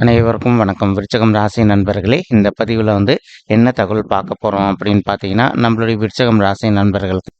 அனைவருக்கும் வணக்கம். விருச்சகம் ராசி நண்பர்களே இந்த பதிவில் வந்து என்ன தகவல் பார்க்க போகிறோம் அப்படின்னு பார்த்தீங்கன்னா நம்மளுடைய விருச்சகம் ராசி நண்பர்களுக்கு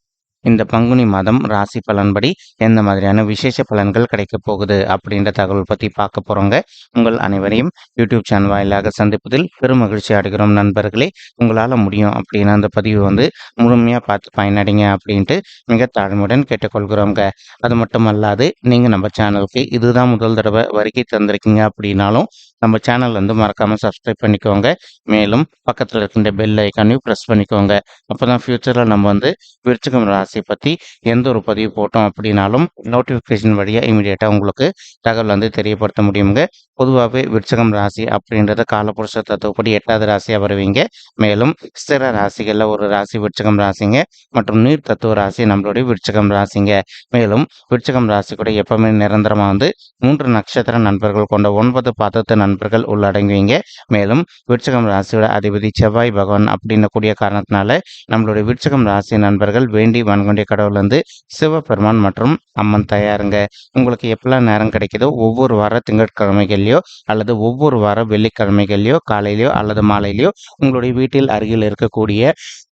இந்த பங்குனி மாதம் ராசி பலன்படி எந்த மாதிரியான விசேஷ பலன்கள் கிடைக்க போகுது அப்படின்ற தகவல் பற்றி பார்க்க போகிறோங்க உங்கள் அனைவரையும் யூடியூப் சேனல் வாயிலாக சந்திப்பதில் பெரும் மகிழ்ச்சி அடைகிறோம் நண்பர்களே. உங்களால் முடியும் அப்படின்னு அந்த பதிவு வந்து முழுமையாக பார்த்து பயனடைங்க அப்படின்ட்டு மிக தாழ்மையுடன் கேட்டுக்கொள்கிறோங்க. அது மட்டும் அல்லாது நீங்கள் நம்ம சேனலுக்கு இதுதான் முதல் தடவை வருகை தந்திருக்கீங்க அப்படின்னாலும் நம்ம சேனல் வந்து மறக்காமல் சப்ஸ்கிரைப் பண்ணிக்கோங்க. மேலும் பக்கத்தில் இருக்கின்ற பெல் ஐக்கானையும் ப்ரெஸ் பண்ணிக்கோங்க. அப்போ தான் ஃப்யூச்சரில் நம்ம வந்து விருச்சிகம் ராசி பற்றி எந்த ஒரு பதிவு போட்டோம் அப்படின்னாலும் நோட்டிஃபிகேஷன் வழியாக இமீடியட்டாக உங்களுக்கு தகவல் வந்து தெரியப்படுத்த முடியுங்க. பொதுவாகவே விருச்சகம் ராசி அப்படின்றத காலப்புருஷ தத்துவப்படி எட்டாவது ராசியாக வருவீங்க. மேலும் ஸ்திர ராசிகளில் ஒரு ராசி விருச்சகம் ராசிங்க. மற்றும் நீர் தத்துவ ராசி நம்மளுடைய விருச்சகம் ராசிங்க. மேலும் விருச்சகம் ராசி கூட எப்பவுமே நிரந்தரமாக வந்து மூன்று நட்சத்திர நண்பர்கள் கொண்ட ஒன்பது பாதத்து நண்பர்கள் நண்பர்கள் உள்ளடங்குவீங்க. மேலும் விருச்சகம் ராசியோட அதிபதி செவ்வாய் பகவான் அப்படின்னு கூடிய காரணத்தினால நம்மளுடைய விருச்சகம் ராசி நண்பர்கள் வேண்டி வன்கொண்டிய கடவுள் வந்து சிவபெருமான் மற்றும் அம்மன் தயாருங்க. உங்களுக்கு எப்பெல்லாம் நேரம் கிடைக்குதோ ஒவ்வொரு வார திங்கட்கிழமைகள்லையோ அல்லது ஒவ்வொரு வார வெள்ளிக்கிழமைகள்லையோ காலையிலையோ அல்லது மாலையிலையோ உங்களுடைய வீட்டில் அருகில் இருக்கக்கூடிய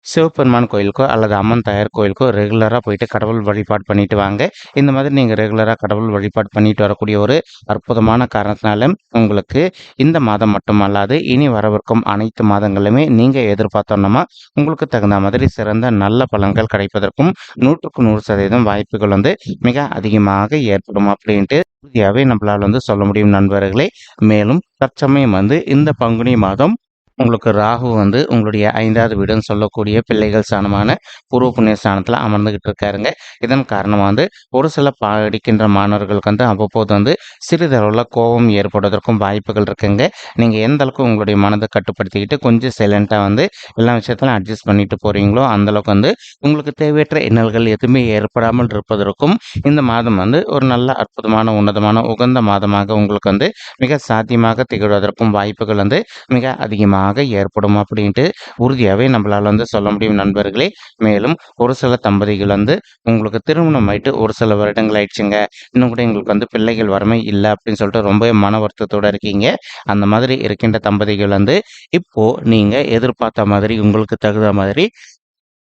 சிவபெருமான் கோயிலுக்கோ அல்லது அம்மன் தயார் கோயிலுக்கோ ரெகுலராக போயிட்டு கடவுள் வழிபாடு பண்ணிட்டு வாங்க. இந்த மாதிரி நீங்கள் ரெகுலராக கடவுள் வழிபாடு பண்ணிட்டு வரக்கூடிய ஒரு அற்புதமான காரணத்தினால உங்களுக்கு இந்த மாதம் மட்டுமல்லாது இனி வரவிருக்கும் அனைத்து மாதங்களுமே நீங்கள் எதிர்பார்த்தோன்னா உங்களுக்கு தகுந்த மாதிரி சிறந்த நல்ல பலன்கள் கிடைப்பதற்கும் நூற்றுக்கு நூறு சதவீதம் வாய்ப்புகள் வந்து மிக அதிகமாக ஏற்படும் அப்படின்ட்டு உறுதியாகவே நம்மளால் வந்து சொல்ல முடியும் நண்பர்களே. மேலும் தற்சமயம் வந்து இந்த பங்குனி மாதம் உங்களுக்கு ராகு வந்து உங்களுடைய ஐந்தாவது வீடுன்னு சொல்லக்கூடிய பிள்ளைகள் ஸ்தானமான பூர்வ புண்ணிய ஸ்தானத்தில் அமர்ந்துகிட்டு இருக்காருங்க. இதன் காரணமாக வந்து ஒரு சில படிக்கின்ற மாணவர்களுக்கு வந்து அவ்வப்போது வந்து சிறிதளவில் கோபம் ஏற்படுவதற்கும் வாய்ப்புகள் இருக்குங்க. நீங்கள் எந்த அளவுக்கு உங்களுடைய மனதை கட்டுப்படுத்திக்கிட்டு கொஞ்சம் சைலண்ட்டாக வந்து எல்லா விஷயத்திலும் அட்ஜஸ்ட் பண்ணிட்டு போகிறீங்களோ அந்தளவுக்கு வந்து உங்களுக்கு தேவையற்ற இன்னல்கள் எதுவுமே ஏற்படாமல் இருப்பதற்கும் இந்த மாதம் வந்து ஒரு நல்ல அற்புதமான உன்னதமான உகந்த மாதமாக உங்களுக்கு வந்து மிக சாத்தியமாக திகழ்வதற்கும் வாய்ப்புகள் வந்து மிக அதிகமாக ஏற்படும் அப்படின்ட்டு உறுதியாகவே நம்மளால் வந்து சொல்ல முடியும் நண்பர்களே. மேலும் ஒரு சில தம்பதிகள் வந்து உங்களுக்கு திருமணம் ஆயிட்டு ஒரு சில வருடங்கள் ஆயிடுச்சுங்க. இன்னும் கூட எங்களுக்கு வந்து பிள்ளைகள் வரமே இல்லை அப்படின்னு சொல்லிட்டு ரொம்ப மன வருத்தத்தோடு இருக்கீங்க. அந்த மாதிரி இருக்கின்ற தம்பதிகள் வந்து இப்போ நீங்கள் எதிர்பார்த்த மாதிரி உங்களுக்கு தகுந்த மாதிரி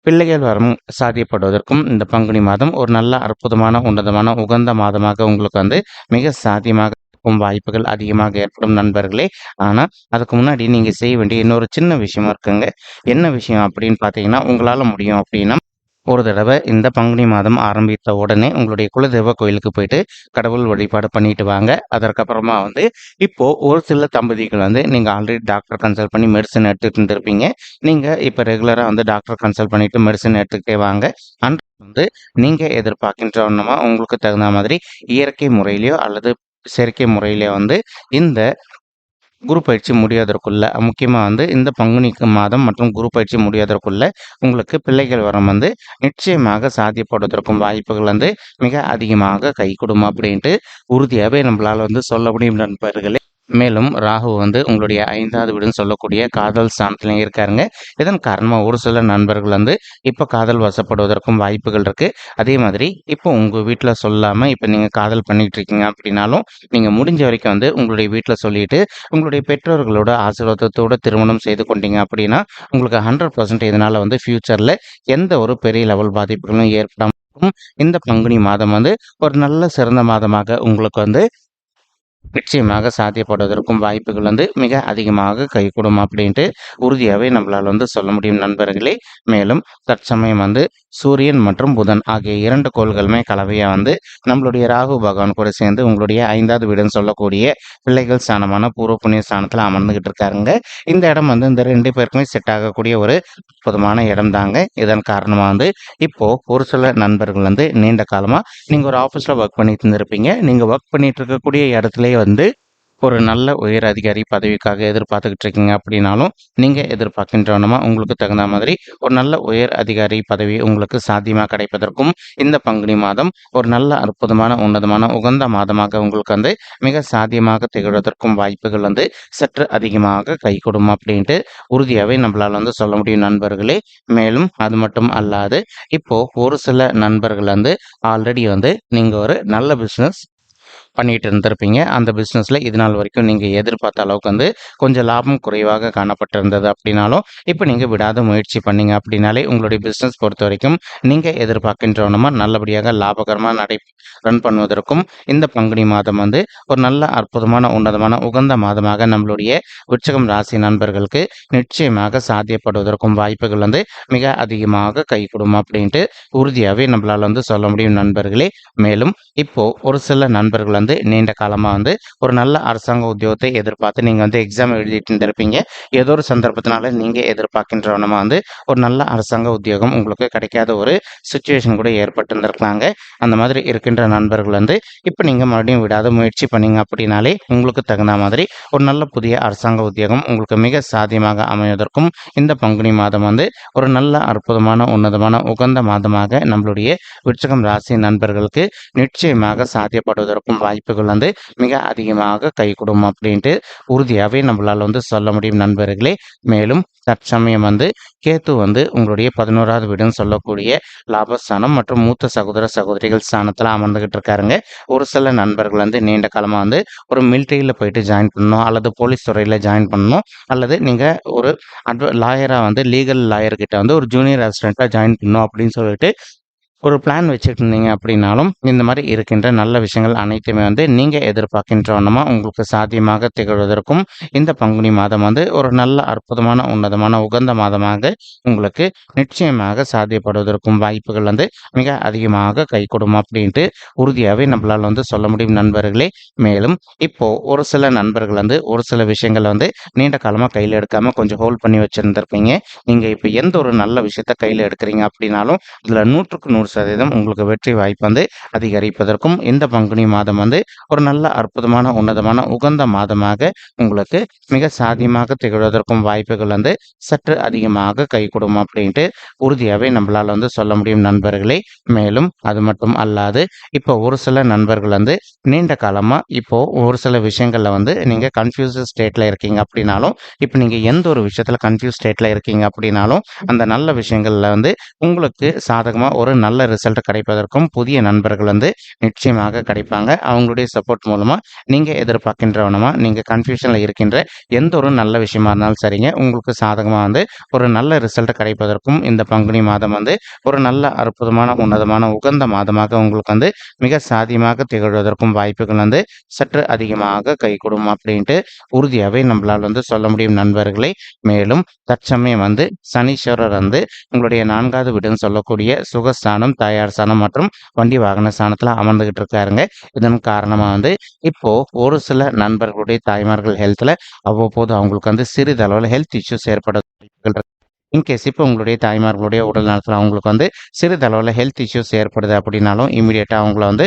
பிள்ளைகள் வரம் சாத்தியப்படுவதற்கும் இந்த பங்குனி மாதம் ஒரு நல்ல அற்புதமான உன்னதமான உகந்த மாதமாக உங்களுக்கு வந்து மிக சாத்தியமாக இருக்கும் வாய்ப்புகள் அதிகமாக ஏற்படும் நண்பர்களே. ஆனால் அதுக்கு முன்னாடி நீங்கள் செய்ய வேண்டிய இன்னொரு சின்ன விஷயமா இருக்குங்க. என்ன விஷயம் அப்படின்னு பார்த்தீங்கன்னா உங்களால் முடியும் அப்படின்னா ஒரு தடவை இந்த பங்குனி மாதம் ஆரம்பித்த உடனே உங்களுடைய குலதெய்வ கோயிலுக்கு போயிட்டு கடவுள் வழிபாடு பண்ணிட்டு வாங்க. அதற்கப்புறமா வந்து இப்போ ஒரு சில தம்பதிகள் வந்து நீங்கள் ஆல்ரெடி டாக்டர் கன்சல்ட் பண்ணி மெடிசன் எடுத்துகிட்டு இருந்திருப்பீங்க. நீங்கள் இப்போ ரெகுலராக வந்து டாக்டர் கன்சல்ட் பண்ணிட்டு மெடிசன் எடுத்துக்கிட்டே வாங்க. அன்று வந்து நீங்கள் எதிர்பார்க்கின்றவனமா உங்களுக்கு தகுந்த மாதிரி இயற்கை முறையிலையோ அல்லது செயற்கை முறையிலே வந்து இந்த குரு பயிற்சி முடியாதற்குள்ள முக்கியமாக வந்து இந்த பங்குனி மாதம் மற்றும் குரு பயிற்சி முடியாதற்குள்ள உங்களுக்கு பிள்ளைகள் வரம் வந்து நிச்சயமாக சாத்தியப்படுவதற்கும் வாய்ப்புகள் வந்து மிக அதிகமாக கை கொடுமா அப்படின்ட்டு உறுதியாகவே நம்மளால் வந்து சொல்ல முடியும் நண்பர்களே. மேலும் ராகு வந்து உங்களுடைய ஐந்தாவது வீடுன்னு சொல்லக்கூடிய காதல் ஸ்தானத்துலையும் இருக்காருங்க. இதன் காரணமாக ஒரு சில நண்பர்கள் வந்து இப்போ காதல் வசப்படுவதற்கும் வாய்ப்புகள் இருக்குது அதே மாதிரி இப்போ உங்கள் வீட்டில் சொல்லாமல் இப்போ நீங்கள் காதல் பண்ணிகிட்டு இருக்கீங்க அப்படின்னாலும் நீங்கள் முடிஞ்ச வரைக்கும் வந்து உங்களுடைய வீட்டில் சொல்லிட்டு உங்களுடைய பெற்றோர்களோட ஆசீர்வாதத்தோடு திருமணம் செய்து கொண்டீங்க அப்படின்னா உங்களுக்கு ஹண்ட்ரட் பர்சன்ட் இதனால் வந்து ஃப்யூச்சரில் எந்த ஒரு பெரிய லெவல் பாதிப்புகளும் ஏற்படாமல் இந்த பங்குனி மாதம் வந்து ஒரு நல்ல சிறந்த மாதமாக உங்களுக்கு வந்து நிச்சயமாக சாத்தியப்படுவதற்கும் வாய்ப்புகள் வந்து மிக அதிகமாக கைகூடும் அப்படின்ட்டு உறுதியாகவே நம்மளால் வந்து சொல்ல முடியும் நண்பர்களே. மேலும் தற்சமயம் வந்து சூரியன் மற்றும் புதன் ஆகிய இரண்டு கோள்களுமே கலவையாக வந்து நம்மளுடைய ராகு பகவான் கூட சேர்ந்து உங்களுடைய ஐந்தாவது வீடுன்னு சொல்லக்கூடிய பிள்ளைகள் ஸ்தானமான பூர்வ புண்ணிய ஸ்தானத்தில் அமர்ந்துகிட்டு இருக்காருங்க. இந்த இடம் வந்து இந்த ரெண்டு பேருக்குமே செட் ஆகக்கூடிய ஒரு அற்புதமான இடம் தாங்க. இதன் காரணமாக வந்து இப்போது ஒரு சில நண்பர்கள் வந்து நீண்ட காலமாக நீங்கள் ஒரு ஆஃபீஸில் ஒர்க் பண்ணிட்டு இருந்திருப்பீங்க. நீங்கள் ஒர்க் பண்ணிட்டு இருக்கக்கூடிய இடத்துலயே வந்து ஒரு நல்ல உயர் அதிகாரி பதவிக்காக எதிர்பார்த்துக்கிட்டு இருக்கீங்க அப்படின்னாலும் நீங்கள் எதிர்பார்க்கின்றவனமா? உங்களுக்கு தகுந்த மாதிரி ஒரு நல்ல உயர் அதிகாரி பதவி உங்களுக்கு சாத்தியமாக கிடைப்பதற்கும் இந்த பங்குனி மாதம் ஒரு நல்ல அற்புதமான உன்னதமான உகந்த மாதமாக உங்களுக்கு வந்து மிக சாத்தியமாக திகழ்வதற்கும் வாய்ப்புகள் வந்து சற்று அதிகமாக கை கொடும் அப்படின்ட்டு உறுதியாகவே நம்மளால் வந்து சொல்ல முடியும் நண்பர்களே. மேலும் அது மட்டும் அல்லாது இப்போ ஒரு சில நண்பர்கள் வந்து ஆல்ரெடி வந்து நீங்கள் ஒரு நல்ல பிஸ்னஸ் பண்ணிகிட்டு இருந்திருப்பீங்க. அந்த பிஸ்னஸில் இது நாள் வரைக்கும் நீங்கள் எதிர்பார்த்த அளவுக்கு வந்து கொஞ்சம் லாபம் குறைவாக காணப்பட்டிருந்தது அப்படின்னாலும் இப்போ நீங்கள் விடாத முயற்சி பண்ணீங்க அப்படின்னாலே உங்களுடைய பிஸ்னஸ் பொறுத்த வரைக்கும் நீங்கள் எதிர்பார்க்கின்றவனமா நல்லபடியாக லாபகரமாக நடை ரன் பண்ணுவதற்கும் இந்த பங்குனி மாதம் வந்து ஒரு நல்ல அற்புதமான உன்னதமான உகந்த மாதமாக நம்மளுடைய விருச்சகம் ராசி நண்பர்களுக்கு நிச்சயமாக சாத்தியப்படுவதற்கும் வாய்ப்புகள் வந்து மிக அதிகமாக கைகூடும் அப்படின்ட்டு உறுதியாகவே நம்மளால் வந்து சொல்ல முடியும் நண்பர்களே. மேலும் இப்போ ஒரு சில நண்பர்கள் வந்து நீண்ட காலமாக வந்து ஒரு நல்ல அரசாங்க உத்தியோகத்தை எதிர்பார்த்து நீங்கள் வந்து எக்ஸாம் எழுதிட்டு இருந்திருப்பீங்க. ஏதோ ஒரு சந்தர்ப்பத்தினால நீங்கள் எதிர்பார்க்கின்றவனமாக வந்து ஒரு நல்ல அரசாங்க உத்தியோகம் உங்களுக்கு கிடைக்காத ஒரு சுச்சுவேஷன் கூட ஏற்பட்டிருந்திருக்கலாங்க. அந்த மாதிரி இருக்கின்ற நண்பர்கள் வந்து இப்போ நீங்கள் மறுபடியும் விடாத முயற்சி பண்ணீங்க அப்படின்னாலே உங்களுக்கு தகுந்த மாதிரி ஒரு நல்ல புதிய அரசாங்க உத்தியோகம் உங்களுக்கு மிக சாத்தியமாக அமைவதற்கும் இந்த பங்குனி மாதம் வந்து ஒரு நல்ல அற்புதமான உன்னதமான உகந்த மாதமாக நம்மளுடைய விருச்சகம் ராசி நண்பர்களுக்கு நிச்சயமாக சாத்தியப்படுவதற்கும் வாய்ப்புகள் வந்து மிக அதிகமாக கைகூடும் அப்படின்ட்டு உறுதியாகவே நம்மளால் வந்து சொல்ல முடியும் நண்பர்களே. மேலும் தற்சமயம் வந்து கேத்து வந்து உங்களுடைய பதினோராவது வீடுன்னு சொல்லக்கூடிய லாபஸ்தானம் மற்றும் மூத்த சகோதர சகோதரிகள் ஸ்தானத்தில் அமர்ந்துகிட்டு இருக்காருங்க. ஒரு சில நண்பர்கள் வந்து நீண்ட காலமாக வந்து ஒரு மிலிட்ரியில் போயிட்டு ஜாயின் பண்ணணும் அல்லது போலீஸ் துறையில் ஜாயின் பண்ணணும் அல்லது நீங்கள் ஒரு அட்வ லாயராக வந்து லீகல் லாயர்கிட்ட வந்து ஒரு ஜூனியர் அசிஸ்டண்ட்டாக ஜாயின் பண்ணணும் அப்படின்னு சொல்லிட்டு ஒரு பிளான் வச்சுட்டு இருந்தீங்க அப்படின்னாலும் இந்த மாதிரி இருக்கின்ற நல்ல விஷயங்கள் அனைத்துமே வந்து நீங்கள் எதிர்பார்க்கின்றவனமா உங்களுக்கு சாத்தியமாக திகழ்வதற்கும் இந்த பங்குனி மாதம் வந்து ஒரு நல்ல அற்புதமான உன்னதமான உகந்த மாதமாக உங்களுக்கு நிச்சயமாக சாத்தியப்படுவதற்கும் வாய்ப்புகள் வந்து மிக அதிகமாக கை கொடுக்கும் அப்படின்ட்டு உறுதியாகவே நம்மளால் வந்து சொல்ல முடியும் நண்பர்களே. மேலும் இப்போ ஒரு சில நண்பர்கள் வந்து ஒரு சில விஷயங்களை வந்து நீண்ட காலமாக கையில் எடுக்காமல் கொஞ்சம் ஹோல்ட் பண்ணி வச்சுருந்துருப்பீங்க. நீங்கள் இப்போ எந்த ஒரு நல்ல விஷயத்த கையில் எடுக்கிறீங்க அப்படின்னாலும் இதில் நூற்றுக்கு நூறு சதவீதம் உங்களுக்கு வெற்றி வாய்ப்பு வந்து அதிகரிப்பதற்கும் இந்த பங்குனி மாதம் வந்து ஒரு நல்ல அற்புதமான உன்னதமான உகந்த மாதமாக உங்களுக்கு மிக சாதியமாக திகழ்வதற்கும் வாய்ப்புகள் வந்து சற்று அதிகமாக கைகூடும் அப்படின்ட்டு உறுதியாகவே நம்மளால் வந்து சொல்ல முடியும் நண்பர்களே. மேலும் அது மட்டும் அல்லாது இப்போ ஒரு சில நண்பர்கள் வந்து நீண்ட காலமாக இப்போ ஒரு சில விஷயங்களில் வந்து நீங்கள் கன்ஃபியூஸ் ஸ்டேட்டில் இருக்கீங்க அப்படின்னாலும் இப்போ நீங்கள் எந்த ஒரு விஷயத்தில் கன்ஃபியூஸ் ஸ்டேட்டில் இருக்கீங்க அப்படின்னாலும் அந்த நல்ல விஷயங்களில் வந்து உங்களுக்கு சாதகமாக ஒரு நல்ல ரிசல்ட் கிடைப்பதற்கும் புதிய நண்பர்கள் வந்து நிச்சயமாக கிடைப்பாங்க. அவங்களுடைய சப்போர்ட் மூலமாக நீங்கள் எதிர்பார்க்கின்றவனமாக நீங்கள் கன்ஃபியூஷனில் இருக்கின்ற எந்த ஒரு நல்ல விஷயமா இருந்தாலும் சரிங்க. உங்களுக்கு சாதகமாக வந்து ஒரு நல்ல ரிசல்ட் கிடைப்பதற்கும் இந்த பங்குனி மாதம் வந்து ஒரு நல்ல அற்புதமான உன்னதமான உகந்த மாதமாக உங்களுக்கு வந்து மிக சாதியமாக திகழ்வதற்கும் வாய்ப்புகள் வந்து சற்று அதிகமாக கைகூடும் அப்படின்ட்டு உறுதியாகவே நம்மளால் வந்து சொல்ல முடியும் நண்பர்களை. மேலும் தற்சமயம் வந்து சனீஸ்வரர் வந்து உங்களுடைய நான்காவது வீடுன்னு சொல்லக்கூடிய சுகஸ்தானம் தாயார் ஸ்தானம் மற்றும் வண்டி வாகன ஸ்தானத்தில் அமர்ந்துகிட்டு இருக்காருங்க இதன் காரணமாக வந்து இப்போ ஒரு சில நண்பர்களுடைய தாய்மார்கள் ஹெல்த்தில் அவ்வப்போது அவங்களுக்கு வந்து சிறிதளவில் ஹெல்த் இஷ்யூஸ் ஏற்பட இன்கேஸ் இப்போ உங்களுடைய தாய்மார்களுடைய உடல் நலத்தில் அவங்களுக்கு வந்து சிறிதளவில் ஹெல்த் இஷ்யூஸ் ஏற்படுது அப்படின்னாலும் இமீடியட்டாக அவங்கள வந்து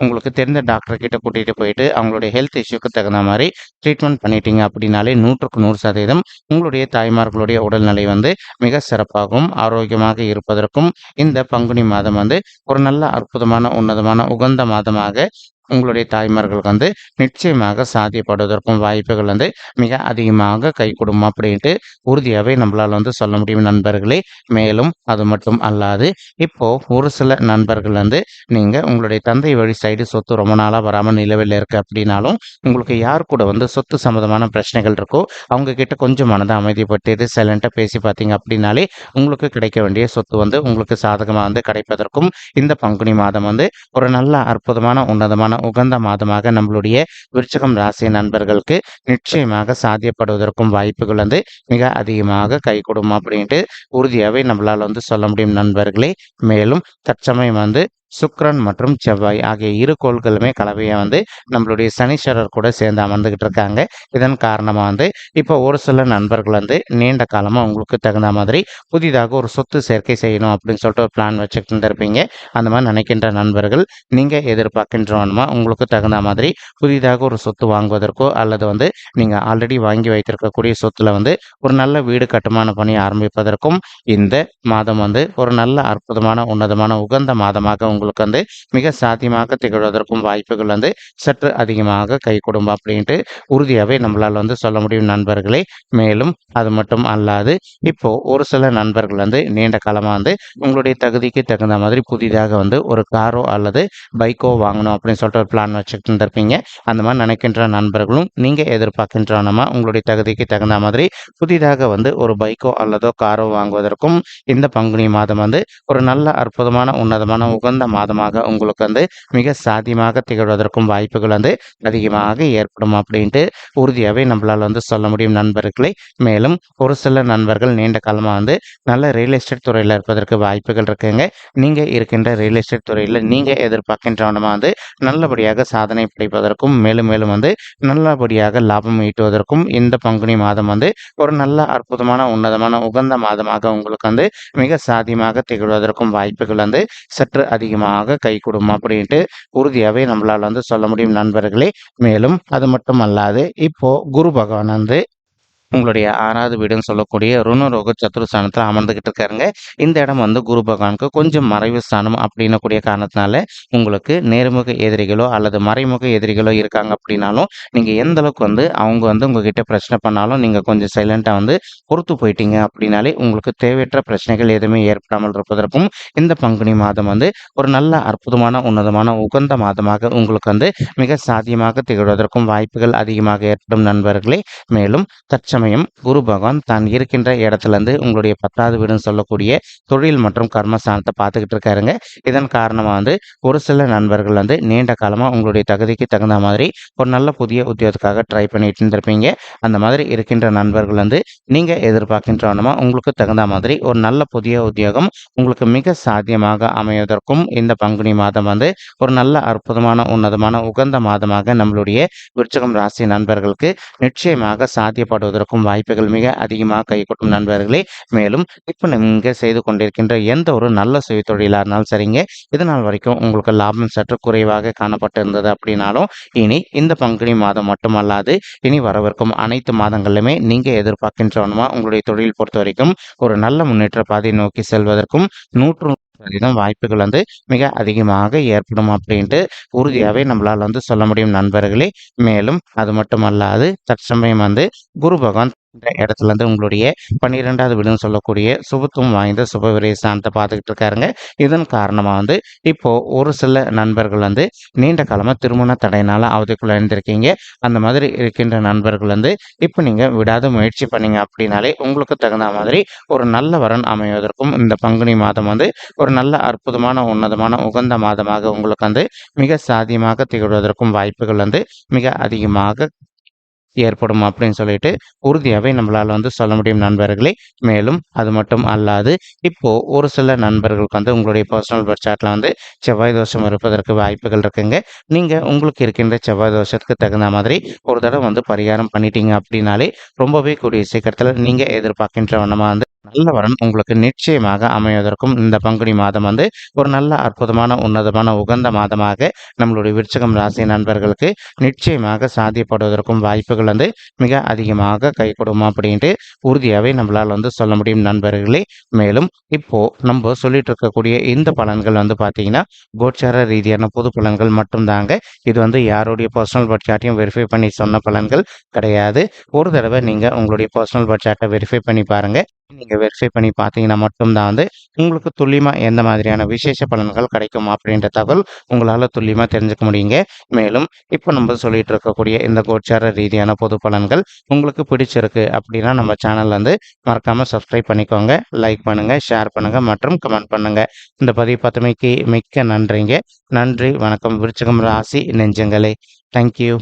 உங்களுக்கு தெரிந்த டாக்டர் கிட்ட கூட்டிகிட்டு போயிட்டு அவங்களுடைய ஹெல்த் இஷ்யூக்கு தகுந்த மாதிரி ட்ரீட்மெண்ட் பண்ணிட்டீங்க அப்படின்னாலே நூற்றுக்கு நூறு சதவீதம் உங்களுடைய தாய்மார்களுடைய உடல்நிலை வந்து மிக சிறப்பாகவும் ஆரோக்கியமாக இருப்பதற்கும் இந்த பங்குனி மாதம் வந்து ஒரு நல்ல அற்புதமான உன்னதமான உகந்த மாதமாக உங்களுடைய தாய்மார்களுக்கு வந்து நிச்சயமாக சாத்தியப்படுவதற்கும் வாய்ப்புகள் வந்து மிக அதிகமாக கை கொடுக்கும் அப்படின்ட்டு உறுதியாகவே நம்மளால் வந்து சொல்ல முடியும் நண்பர்களே. மேலும் அது மட்டும் அல்லாது இப்போ ஒரு சில நண்பர்கள் வந்து நீங்கள் உங்களுடைய தந்தை வழி சைடு சொத்து ரொம்ப நாளாக வராமல் நிலவில் இருக்குது அப்படின்னாலும் உங்களுக்கு யார் கூட வந்து சொத்து சம்மந்தமான பிரச்சனைகள் இருக்கோ அவங்க கிட்ட கொஞ்சம் மனதை அமைதிப்பட்டு சைலண்ட்டாக பேசி பார்த்தீங்க அப்படின்னாலே உங்களுக்கு கிடைக்க வேண்டிய சொத்து வந்து உங்களுக்கு சாதகமாக வந்து கிடைப்பதற்கும் இந்த பங்குனி மாதம் வந்து ஒரு நல்ல அற்புதமான உன்னதமான உகந்த மாதமாக நம்மளுடைய விருச்சகம் ராசி நண்பர்களுக்கு நிச்சயமாக சாத்தியப்படுவதற்கும் வாய்ப்புகள் வந்து மிக அதிகமாக கைகூடும் அப்படின்ட்டு உறுதியாகவே நம்மளால் வந்து சொல்ல முடியும் நண்பர்களே. மேலும் தற்சமயம் வந்து சுக்ரன் மற்றும் செவ்வாய் ஆகிய இரு கோள்களுமே கலவையாக வந்து நம்மளுடைய சனீஸ்வரர் கூட சேர்ந்து அமர்ந்துக்கிட்டு இருக்காங்க. இதன் காரணமாக வந்து இப்போ ஒரு சில நண்பர்கள் வந்து நீண்ட காலமாக உங்களுக்கு தகுந்த மாதிரி புதிதாக ஒரு சொத்து சேர்க்கை செய்யணும் அப்படின்னு சொல்லிட்டு ஒரு பிளான் வச்சுக்கிட்டு இருந்திருப்பீங்க. அந்த மாதிரி நினைக்கின்ற நண்பர்கள் நீங்கள் எதிர்பார்க்கின்றவனுமா? உங்களுக்கு தகுந்த மாதிரி புதிதாக ஒரு சொத்து வாங்குவதற்கோ அல்லது வந்து நீங்கள் ஆல்ரெடி வாங்கி வைத்திருக்கக்கூடிய சொத்துல வந்து ஒரு நல்ல வீடு கட்டுமான பணி ஆரம்பிப்பதற்கும் இந்த மாதம் வந்து ஒரு நல்ல அற்புதமான உன்னதமான உகந்த மாதமாக உங்களுக்கு வந்து மிக சாத்தியமாக திகழ்வதற்கும் வாய்ப்புகள் வந்து சற்று அதிகமாக கை கைகூடும் அப்படின்ட்டு உறுதியாகவே நம்மளால் வந்து சொல்ல முடியும் நண்பர்களே. மேலும் அது மட்டும் அல்லாது இப்போ ஒரு சில நண்பர்கள் வந்து நீண்ட காலமாக வந்து உங்களுடைய தகுதிக்கு தகுந்த மாதிரி புதிதாக வந்து ஒரு காரோ அல்லது பைக்கோ வாங்கணும் அப்படின்னு சொல்லிட்டு ஒரு பிளான் வச்சுக்கிட்டு இருந்திருப்பீங்க. அந்த மாதிரி நினைக்கின்ற நண்பர்களும் நீங்கள் எதிர்பார்க்கின்றனமா உங்களுடைய தகுதிக்கு தகுந்த மாதிரி புதிதாக வந்து ஒரு பைக்கோ அல்லதோ காரோ வாங்குவதற்கும் இந்த பங்குனி மாதம் வந்து ஒரு நல்ல அற்புதமான உன்னதமான உகந்த மாதமாக உங்களுக்கு வந்து மிக சாத்தியமாக திகழ்வதற்கும் வாய்ப்புகள் வந்து அதிகமாக ஏற்படும் அப்படின்ட்டு உறுதியாகவே நம்மளால் வந்து சொல்ல முடியும் நண்பர்களை. மேலும் ஒரு சில நண்பர்கள் நீண்ட காலமாக வந்து நல்ல ரியல் எஸ்டேட் துறையில் இருப்பதற்கு வாய்ப்புகள் இருக்குங்க. நீங்கள் இருக்கின்ற ரியல் எஸ்டேட் துறையில் நீங்கள் எதிர்பார்க்கின்றவனமாக வந்து நல்லபடியாக சாதனை படைப்பதற்கும் மேலும் மேலும் வந்து நல்லபடியாக லாபம் ஈட்டுவதற்கும் இந்த பங்குனி மாதம் வந்து ஒரு நல்ல அற்புதமான உன்னதமான உகந்த மாதமாக உங்களுக்கு வந்து மிக சாதியமாக திகழ்வதற்கும் வாய்ப்புகள் வந்து சற்று அதிகமாக கைகூடும் அப்படின்ட்டு உறுதியாகவே நம்மளால் வந்து சொல்ல முடியும் நண்பர்களே. மேலும் அது மட்டும் அல்லாது இப்போ குரு பகவான் வந்து உங்களுடைய ஆறாவது வீடுன்னு சொல்லக்கூடிய ருணரோக சத்துருஸ்தானத்தில் அமர்ந்துகிட்டு இருக்காருங்க. இந்த இடம் வந்து குரு பகவானுக்கு கொஞ்சம் மறைவு ஸ்தானம் அப்படின்னக்கூடிய காரணத்தினால உங்களுக்கு நேர்முக எதிரிகளோ அல்லது மறைமுக எதிரிகளோ இருக்காங்க அப்படின்னாலும் நீங்கள் எந்த அளவுக்கு வந்து அவங்க வந்து உங்ககிட்ட பிரச்சனை பண்ணாலும் நீங்கள் கொஞ்சம் சைலண்ட்டாக வந்து பொறுத்து போயிட்டீங்க அப்படின்னாலே உங்களுக்கு தேவையற்ற பிரச்சனைகள் எதுவுமே ஏற்படாமல் இருப்பதற்கும் இந்த பங்குனி மாதம் வந்து ஒரு நல்ல அற்புதமான உன்னதமான உகந்த மாதமாக உங்களுக்கு வந்து மிக சாத்தியமாக திகழ்வதற்கும் வாய்ப்புகள் அதிகமாக ஏற்படும் நண்பர்களே. மேலும் தற்ச சமயம் குரு பகவான் தான் இருக்கின்ற இடத்துலேருந்து உங்களுடைய பத்தாவது வீடுன்னு சொல்லக்கூடிய தொழில் மற்றும் கர்மஸ்தானத்தை பார்த்துக்கிட்டு இருக்காருங்க. இதன் காரணமாக வந்து ஒரு சில நண்பர்கள் வந்து நீண்ட காலமாக உங்களுடைய தகுதிக்கு தகுந்த மாதிரி ஒரு நல்ல புதிய உத்தியோகத்துக்காக ட்ரை பண்ணிட்டு இருந்திருப்பீங்க. அந்த மாதிரி இருக்கின்ற நண்பர்கள் வந்து நீங்கள் எதிர்பார்க்கின்றவனமா உங்களுக்கு தகுந்த மாதிரி ஒரு நல்ல புதிய உத்தியோகம் உங்களுக்கு மிக சாத்தியமாக அமைவதற்கும் இந்த பங்குனி மாதம் வந்து ஒரு நல்ல அற்புதமான உன்னதமான உகந்த மாதமாக நம்மளுடைய விருச்சகம் ராசி நண்பர்களுக்கு நிச்சயமாக சாத்தியப்படுவதற்கு நடக்கும் வாய்ப்புகள் மிக அதிகமாக கைகொட்டும் நண்பர்களே. மேலும் இப்போ நீங்கள் செய்து கொண்டிருக்கின்ற எந்த ஒரு நல்ல சுய தொழிலாக இருந்தாலும் சரிங்க. இதனால் வரைக்கும் உங்களுக்கு லாபம் சற்று குறைவாக காணப்பட்டிருந்தது அப்படின்னாலும் இனி இந்த பங்குனி மாதம் மட்டுமல்லாது இனி வரவிருக்கும் அனைத்து மாதங்களிலுமே நீங்கள் எதிர்பார்க்கின்றவனுமா உங்களுடைய தொழில் பொறுத்த வரைக்கும் ஒரு நல்ல முன்னேற்ற பாதை நோக்கி செல்வதற்கும் நூற்று சதவீதம் வாய்ப்புகள் வந்து மிக அதிகமாக ஏற்படும் அப்படின்ட்டு உறுதியாகவே நம்மளால் வந்து சொல்ல முடியும் நண்பர்களே. மேலும் அது மட்டுமல்லாது தற்சமயம் வந்து குரு பகவான் இடத்துல இருந்து உங்களுடைய பன்னிரெண்டாவது வீடுன்னு சொல்லக்கூடிய சுபத்துவம் வாய்ந்த சுப விரயஸ்தானத்தை பார்த்துக்கிட்டு இருக்காருங்க. இதன் காரணமாக வந்து இப்போ ஒரு சில நண்பர்கள் வந்து நீண்ட காலமாக திருமண தடையினால அவதிக்குள்ள இருந்திருக்கீங்க அந்த மாதிரி இருக்கின்ற நண்பர்கள் வந்து இப்போ நீங்கள் விடாத முயற்சி பண்ணீங்க அப்படின்னாலே உங்களுக்கு தகுந்த மாதிரி ஒரு நல்ல வரன் அமைவதற்கும் இந்த பங்குனி மாதம் வந்து ஒரு நல்ல அற்புதமான உன்னதமான உகந்த மாதமாக உங்களுக்கு வந்து மிக சாதியமாக திகழ்வதற்கும் வாய்ப்புகள் வந்து மிக அதிகமாக ஏற்படும் அப்படின்னு சொல்லிட்டு உறுதியாகவே நம்மளால் வந்து சொல்ல முடியும் நண்பர்களே. மேலும் அது மட்டும் அல்லாது இப்போது ஒரு சில நண்பர்களுக்கு வந்து உங்களுடைய பர்சனல் பட்ஜெட்டில் வந்து செவ்வாய் தோஷம் இருப்பதற்கு வாய்ப்புகள் இருக்குங்க. நீங்கள் உங்களுக்கு இருக்கின்ற செவ்வாய் தோஷத்துக்கு தகுந்த மாதிரி ஒரு தடவை வந்து பரிகாரம் பண்ணிட்டீங்க அப்படின்னாலே ரொம்பவே கூடிய சீக்கிரத்தில் நீங்கள் எதிர்பார்க்கின்ற வண்ணமாக வந்து நல்ல வரன் உங்களுக்கு நிச்சயமாக அமைவதற்கும் இந்த பங்குனி மாதம் வந்து ஒரு நல்ல அற்புதமான உன்னதமான உகந்த மாதமாக நம்மளுடைய விருச்சகம் ராசி நண்பர்களுக்கு நிச்சயமாக சாத்தியப்படுவதற்கும் வாய்ப்புகள் வந்து மிக அதிகமாக கை கொடுமா அப்படின்ட்டு உறுதியாகவே நம்மளால் வந்து சொல்ல முடியும் நண்பர்களே. மேலும் இப்போ நம்ம சொல்லிட்டு இருக்கக்கூடிய இந்த பலன்கள் வந்து பார்த்தீங்கன்னா கோச்சார ரீதியான பொது பலன்கள் மட்டும்தாங்க. இது வந்து யாருடைய பர்சனல் பட்ஜெட்டையும் வெரிஃபை பண்ணி சொன்ன பலன்கள் கிடையாது. ஒரு தடவை நீங்கள் உங்களுடைய பர்சனல் பட்ஜெட்டை வெரிஃபை பண்ணி பாருங்கள் நீங்கள் வெரிஃபை பண்ணி பார்த்தீங்கன்னா மட்டும்தான் வந்து உங்களுக்கு துல்லியமாக எந்த மாதிரியான விசேஷ பலன்கள் கிடைக்கும் அப்படின்ற தகவல் உங்களால் துல்லியமாக தெரிஞ்சுக்க முடியுங்க. மேலும் இப்போ நம்ம சொல்லிட்டு இருக்கக்கூடிய இந்த கோச்சார ரீதியான பொது பலன்கள் உங்களுக்கு பிடிச்சிருக்கு அப்படின்னா நம்ம சேனல் வந்து மறக்காமல் சப்ஸ்கிரைப் பண்ணிக்கோங்க. லைக் பண்ணுங்கள் ஷேர் பண்ணுங்கள் மற்றும் கமெண்ட் பண்ணுங்கள் இந்த பதிவு பத்தமைக்கு மிக்க நன்றிங்க. நன்றி வணக்கம். விருச்சகம் ராசி நெஞ்சங்களே. தேங்க்யூ